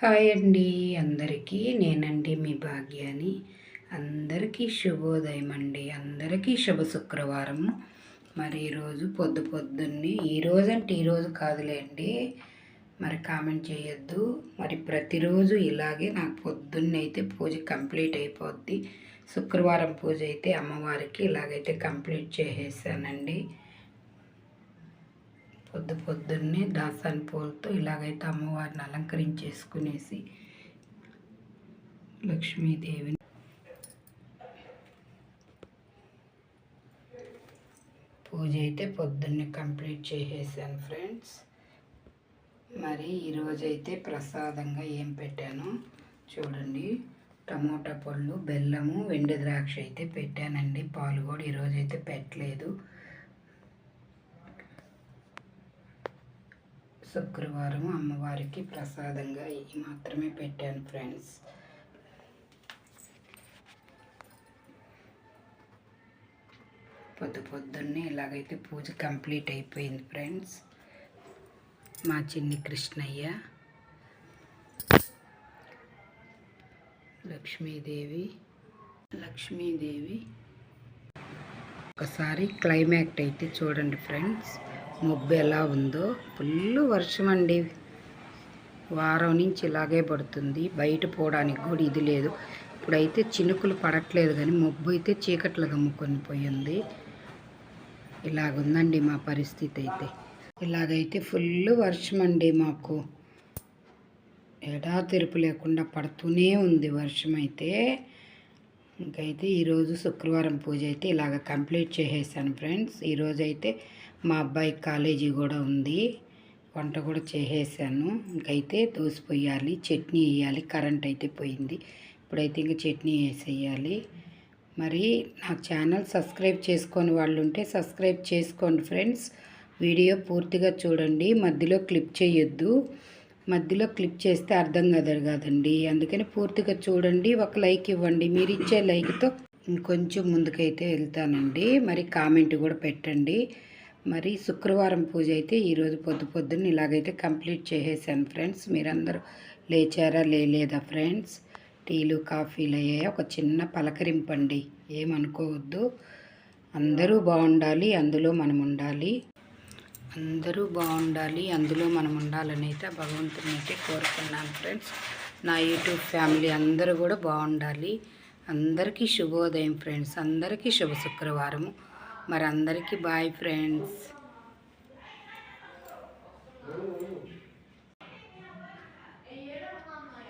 Hi అండి అందరికీ నేనండి మీ భాగ్యాని. అందరికీ శుభోదయం అండి. అందరికీ శుభ శుక్రవారం. మరి ఈరోజు పొద్దు పొద్దున్నే ఈరోజు అంటే ఈరోజు కాదులేండి మరి కామెంట్ చేయొద్దు. మరి ప్రతిరోజు ఇలాగే నాకు పొద్దున్నే అయితే పూజ కంప్లీట్ అయిపోద్ది. శుక్రవారం పూజ అయితే అమ్మవారికి ఇలాగైతే కంప్లీట్ చేసేసానండి. పొద్దు పొద్దున్నే దాసాని పూలతో ఇలాగైతే అమ్మవారిని అలంకరించేసుకునేసి లక్ష్మీదేవిని పూజ అయితే పొద్దున్నే కంప్లీట్ చేసేసాను ఫ్రెండ్స్. మరి ఈరోజైతే ప్రసాదంగా ఏం పెట్టాను చూడండి. టమోటా పళ్ళు బెల్లము వెండి ద్రాక్ష అయితే పెట్టానండి. పాలు కూడా ఈరోజైతే పెట్టలేదు. శుక్రవారం అమ్మవారికి ప్రసాదంగా ఇవి మాత్రమే పెట్టాను ఫ్రెండ్స్. పొద్దు పొద్దున్నే ఇలాగైతే పూజ కంప్లీట్ అయిపోయింది ఫ్రెండ్స్. మా చిన్ని కృష్ణయ్య లక్ష్మీదేవి లక్ష్మీదేవి. ఒకసారి క్లైమాక్ట్ అయితే చూడండి ఫ్రెండ్స్. మబ్బు ఎలా ఉందో ఫుల్ వర్షం అండి వారం నుంచి ఇలాగే పడుతుంది. బయట పోవడానికి కూడా ఇది లేదు. ఇప్పుడైతే చినుకులు పడట్లేదు కానీ మబ్బు అయితే చీకట్లు గమ్ముకొని పోయింది ఇలాగుందండి మా పరిస్థితి అయితే. ఇలాగైతే ఫుల్ వర్షం అండి మాకు. ఎడా తెరుపు లేకుండా పడుతూనే ఉంది వర్షం అయితే ఇంకైతే ఈరోజు శుక్రవారం పూజ అయితే ఇలాగ కంప్లీట్ చేసేసాను ఫ్రెండ్స్. ఈరోజు అయితే మా అబ్బాయి కాలేజీ కూడా ఉంది. వంట కూడా చేసేసాను. ఇంకైతే దోసిపోయాలి చట్నీ వేయాలి. కరెంట్ అయితే పోయింది. ఇప్పుడైతే ఇంకా చట్నీ వేసేయాలి. మరి నా ఛానల్ సబ్స్క్రైబ్ చేసుకొని వాళ్ళు ఉంటే సబ్స్క్రైబ్ చేసుకోండి ఫ్రెండ్స్. వీడియో పూర్తిగా చూడండి. మధ్యలో క్లిప్ చేయొద్దు. మధ్యలో క్లిప్ చేస్తే అర్థం కదరు కాదండి. అందుకని పూర్తిగా చూడండి ఒక లైక్ ఇవ్వండి. మీరు ఇచ్చే లైక్తో ఇంకొంచెం ముందుకైతే వెళ్తానండి. మరి కామెంట్ కూడా పెట్టండి. మరి శుక్రవారం పూజ అయితే ఈరోజు పొద్దు పొద్దున్న ఇలాగైతే కంప్లీట్ చేసేసాను ఫ్రెండ్స్. మీరందరూ లేచారా లేలేదా ఫ్రెండ్స్? టీలు కాఫీలు అయ్యాయి? ఒక చిన్న పలకరింపండి. ఏమనుకోవద్దు. అందరూ బాగుండాలి అందులో మనం ఉండాలి. అందరూ బాగుండాలి అందులో మనం ఉండాలని అయితే భగవంతుని అయితే కోరుకున్నాను ఫ్రెండ్స్ నా యూట్యూబ్ ఫ్యామిలీ అందరూ కూడా బాగుండాలి. అందరికీ శుభోదయం ఫ్రెండ్స్ అందరికీ శుభ శుక్రవారము. మరి అందరికీ బాయ్ ఫ్రెండ్స్